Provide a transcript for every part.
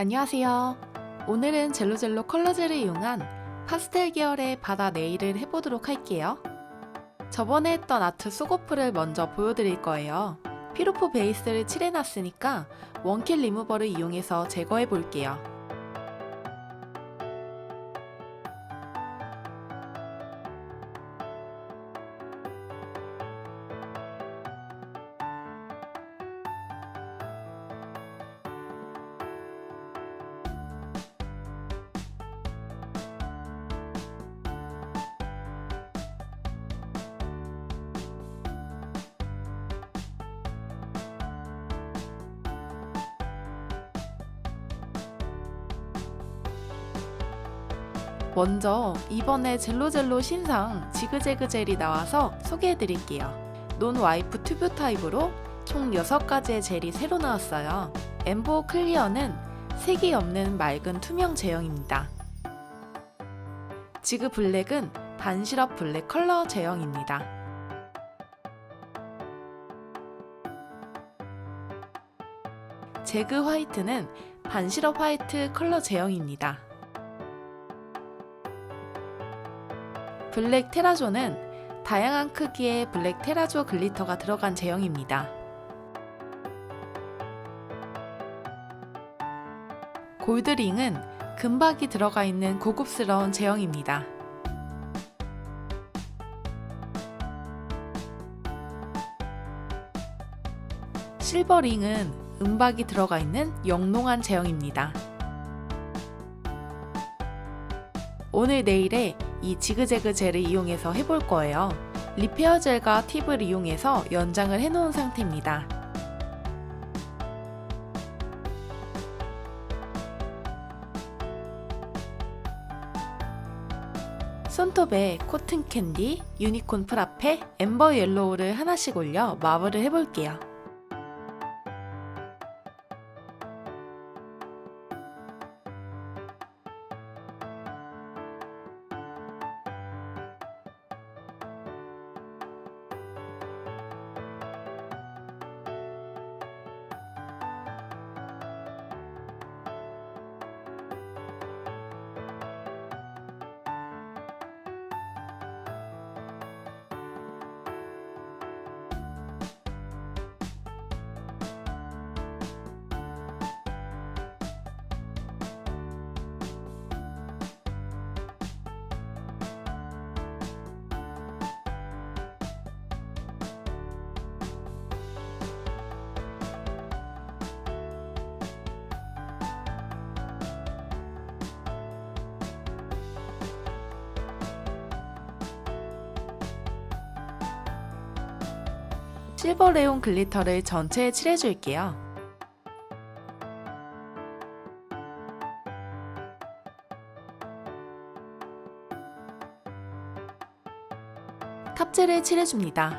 안녕하세요. 오늘은 젤로젤로 컬러젤을 이용한 파스텔 계열의 바다 네일을 해보도록 할게요. 저번에 했던 아트 속오프를 먼저 보여드릴 거예요. 피로포 베이스를 칠해놨으니까 원킬 리무버를 이용해서 제거해 볼게요. 먼저 이번에 젤로젤로 신상 지그재그 젤이 나와서 소개해 드릴게요. 논 와이프 튜브 타입으로 총 6가지의 젤이 새로 나왔어요. 엠보 클리어는 색이 없는 맑은 투명 제형입니다. 지그 블랙은 반시럽 블랙 컬러 제형입니다. 제그 화이트는 반시럽 화이트 컬러 제형입니다. 블랙 테라조는 다양한 크기의 블랙 테라조 글리터가 들어간 제형입니다. 골드링은 금박이 들어가 있는 고급스러운 제형입니다. 실버링은 은박이 들어가 있는 영롱한 제형입니다. 오늘 내일에 이 지그재그 젤을 이용해서 해볼 거예요. 리페어 젤과 팁을 이용해서 연장을 해놓은 상태입니다. 손톱에 코튼 캔디, 유니콘 프라페, 엠버 옐로우를 하나씩 올려 마블을 해볼게요. 실버 레온 글리터를 전체에 칠해줄게요. 탑젤을 칠해줍니다.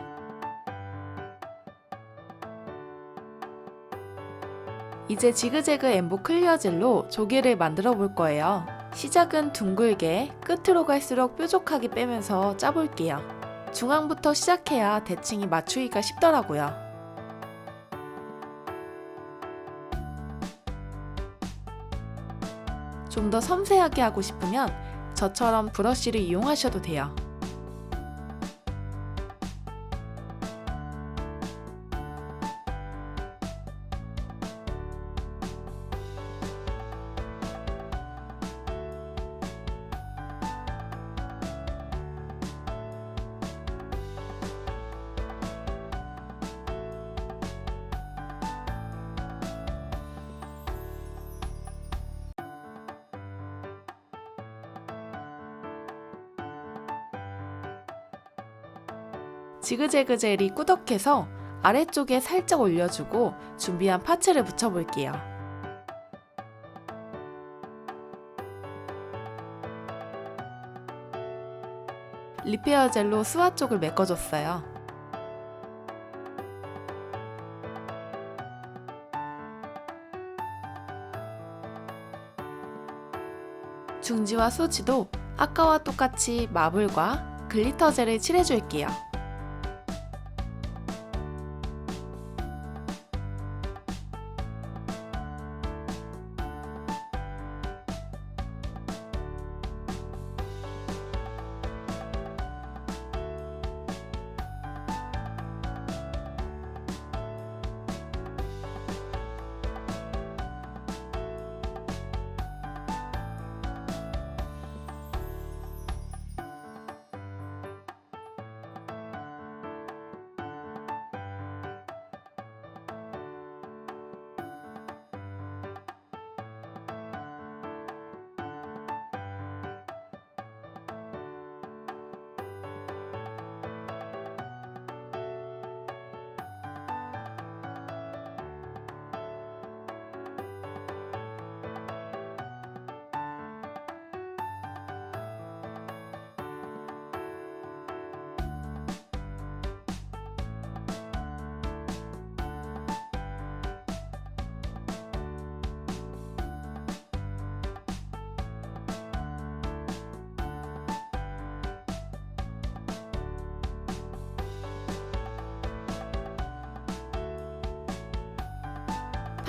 이제 지그재그 엠보 클리어 젤로 조개를 만들어 볼 거예요. 시작은 둥글게 끝으로 갈수록 뾰족하게 빼면서 짜볼게요. 중앙부터 시작해야 대칭이 맞추기가 쉽더라고요. 좀 더 섬세하게 하고 싶으면 저처럼 브러쉬를 이용하셔도 돼요. 지그재그 젤이 꾸덕해서 아래쪽에 살짝 올려주고 준비한 파츠를 붙여볼게요. 리페어 젤로 스와 쪽을 메꿔줬어요. 중지와 소지도 아까와 똑같이 마블과 글리터 젤을 칠해줄게요.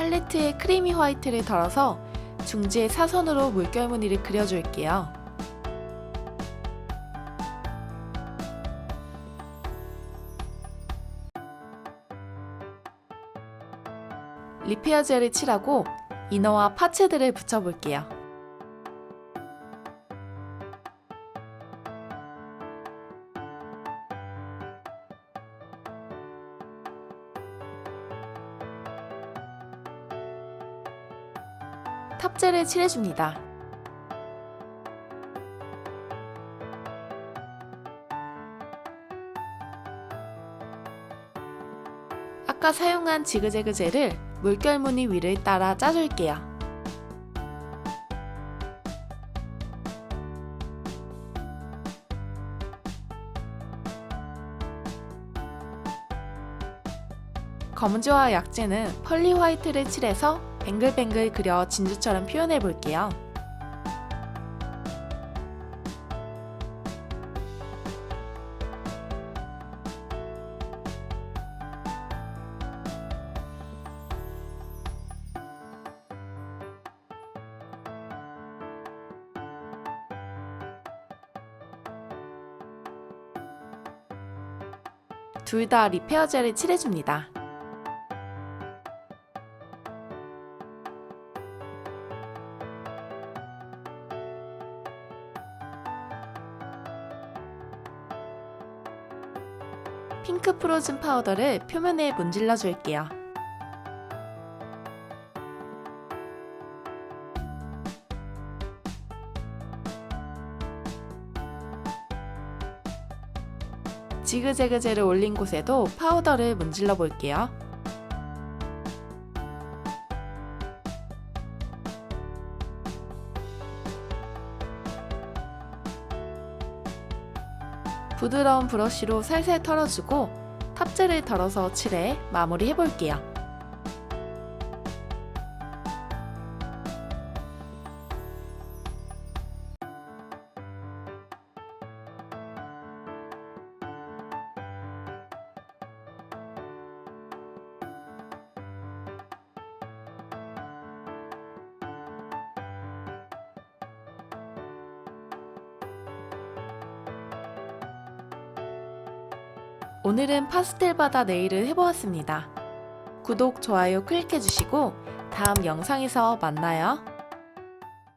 팔레트에 크리미 화이트를 덜어서 중지의 사선으로 물결 무늬를 그려줄게요. 리페어 젤을 칠하고 이너와 파츠들을 붙여볼게요. 탑젤을 칠해줍니다. 아까 사용한 지그재그 젤을 물결 무늬 위를 따라 짜줄게요. 검지와 약재는 펄리 화이트를 칠해서 뱅글뱅글 그려 진주처럼 표현해 볼게요. 둘 다 리페어 젤을 칠해줍니다. 프로즌 파우더를 표면에 문질러 줄게요. 지그재그 젤을 올린 곳에도 파우더를 문질러 볼게요. 부드러운 브러쉬로 살살 털어주고 탑재를 덜어서 칠해 마무리 해볼게요. 오늘은 파스텔 바다 네일을 해보았습니다. 구독, 좋아요 클릭해주시고 다음 영상에서 만나요.